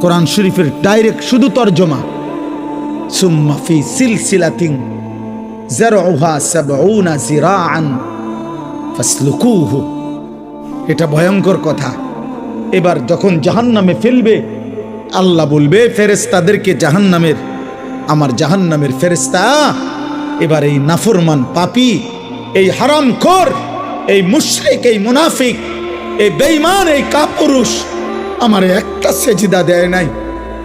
কোরআন শরীফের ডাইরেক্ট শুধু তর্জমা। সুম্মা ফি সিলসিলাতিন জারউহা সাবউনা জিরাআন ফাসলুকুহু। এটা ভয়ঙ্কর কথা। এবার যখন জাহান্নামে ফেলবে, আল্লাহ বলবে ফেরেস্তাদেরকে জাহান্নামের, আমার জাহান্নামের ফেরেস্তা এবার এই নাফরমান পাপি, এই হারামখোর, এই মুশরিক, এই মুনাফিক, এই বেঈমান, এই কাপুরুষ আমার একটা সেজিদা দেয় নাই।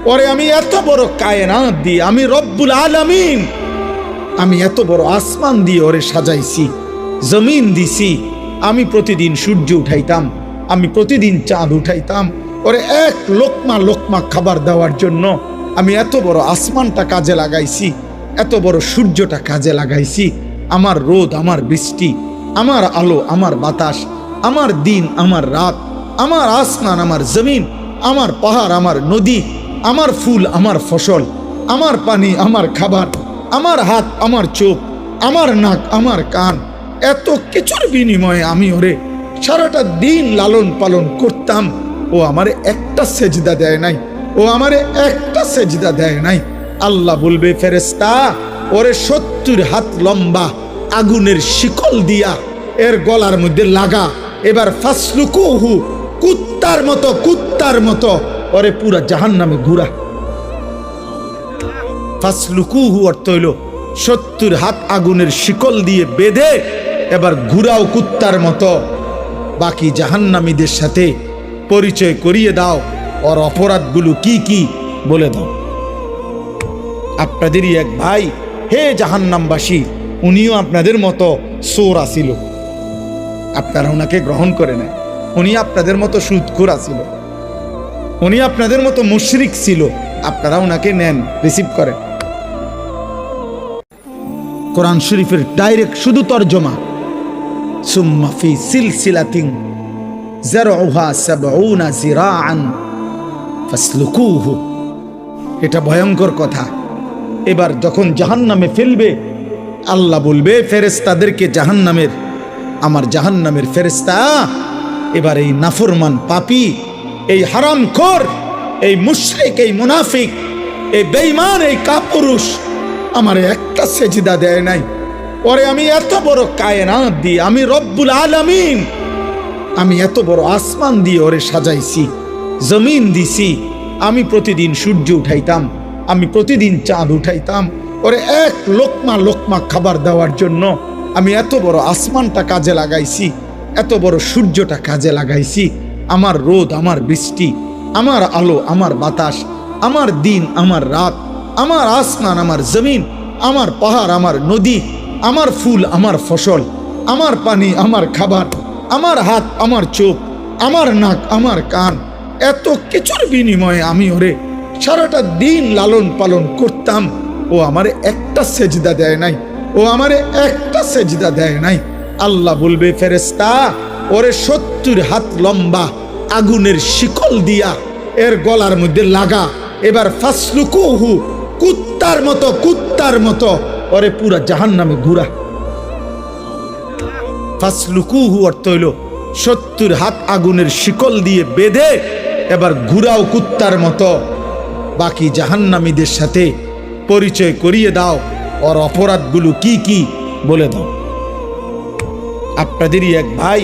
পরে আমি এত বড় কায়নাত দিই আমি রব্বুল আলামিন, আমি এত বড় আসমান দিয়ে ওরে সাজাইছি, জমিন দিছি, আমি প্রতিদিন সূর্য উঠাইতাম, আমি প্রতিদিন চাঁদ উঠাইতাম, ওরে এক লোকমা লোকমা খাবার দেওয়ার জন্য আমি এত বড় আসমানটা কাজে লাগাইছি, এত বড় সূর্যটা কাজে লাগাইছি, আমার রোদ, আমার বৃষ্টি, আমার আলো, আমার বাতাস, আমার দিন, আমার রাত আমার আসমান, আমার জমিন, আমার পাহাড়, আমার নদী, আমার ফুল, আমার ফসল, আমার পানি, আমার খাবার, আমার হাত, আমার চোখ, আমার নাক, আমার কান, এত কিছুর বিনিময়ে আমি ওরে সারাটা দিন লালন পালন করতাম। ও আমারে একটা সেজদা দেয় নাই, ও আমারে একটা সেজদা দেয় নাই। আল্লাহ বলবে ফেরেস্তা ওরে সত্তর হাত লম্বা আগুনের শিকল দিয়া এর গলার মধ্যে লাগা, এবার ফাসলুকুহু কুত্তার মতো কুত্তার মতো। ওরে পুরা জাহান নামে ঘুরা। ফাসলুকুহু অর্থ হইল সত্তর হাত আগুনের শিকল দিয়ে বেঁধে এবার ঘুরাও কুত্তার মতো। বাকি জাহান্নামীদের সাথে পরিচয় করিয়ে দাও, ওর অপরাধগুলো কি কি বলে দাও। আপনাদেরই এক ভাই, হে জাহান্নামবাসী, উনিও আপনাদের মতো সোর আসিল আপনারা ওনাকে গ্রহণ করে নেয় উনি আপনাদের মতো সুদখোর আসিল উনি আপনাদের মতো মুশরিক ছিল। আপনারা ওনাকে নেন, রিসিভ করেন। কোরআন শরীফের ডাইরেক্ট শুধু তর্জমা। সুম্মা ফি সিলসিলাতিন জারউহা সাবউনা জিরাআন ফাসলুকুহু। এটা ভয়ঙ্কর কথা। এবার যখন জাহান্নামে ফেলবে, আল্লাহ বলবে ফেরেস্তাদেরকে জাহান্নামের, আমার জাহান্নামের ফেরেস্তা এবার এই নাফরমান পাপি, এই হারামখোর এই মুশরিক, এই মুনাফিক, এই বেইমান এই কাপুরুষ আমার একটা সেজিদা দেয় নাই। পরে আমি এত বড় কায়নাত দিই আমি রব্বুল আলামিন, আমি এত বড় আসমান দিয়ে ওরে সাজাইছি, জমিন দিছি, আমি প্রতিদিন সূর্য উঠাইতাম, আমি প্রতিদিন চাঁদ উঠাইতাম, ওরে এক লোকমা লোকমা খাবার দেওয়ার জন্য আমি এত বড় আসমানটা কাজে লাগাইছি। এত বড় সূর্যটা কাজে লাগাইছি। আমার রোদ, আমার বৃষ্টি, আমার আলো, আমার বাতাস, আমার দিন, আমার রাত, আমার আসমান, আমার জমিন, আমার পাহাড়, আমার নদী, আমার ফুল, আমার ফসল, আমার পানি, আমার খাবার, আমার হাত, আমার চোখ, আমার নাক, আমার কান, এত কিছুর বিনিময়ে আমি ওরে সারাটা দিন লালন পালন করতাম। ও আমারে একটা সেজদা দেয় নাই। ও আমারে একটা সেজদা দেয় নাই। আল্লাহ বলবে ফেরেস্তা ওরে সত্তর হাত লম্বা, আগুনের শিকল দিয়া, এর গলার মধ্যে লাগা, এবার ফাসলুকুহু, কুত্তার মতো কুত্তার মতো, ওরে পুরা জাহান নামে ঘুরা। ফাসলুকুহু অর্থ হইল, সত্তর হাত আগুনের শিকল দিয়ে বেঁধে, এবার ঘুরাও কুত্তার মতো। বাকি জাহান্নামীদের সাথে পরিচয় করিয়ে দাও, ওর অপরাধগুলো কি কি বলে দাও। আপনাদেরই এক ভাই,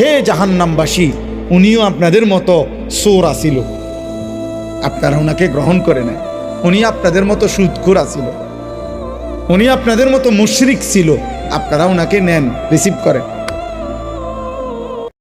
হে জাহান্নামবাসী, উনিও আপনাদের মতো সোর আসিল আপনারা ওনাকে গ্রহণ করে নেয় উনি আপনাদের মতো সুদখোর আসিল উনি আপনাদের মতো মুশরিক ছিল। আপনারা ওনাকে নেন, রিসিভ করেন।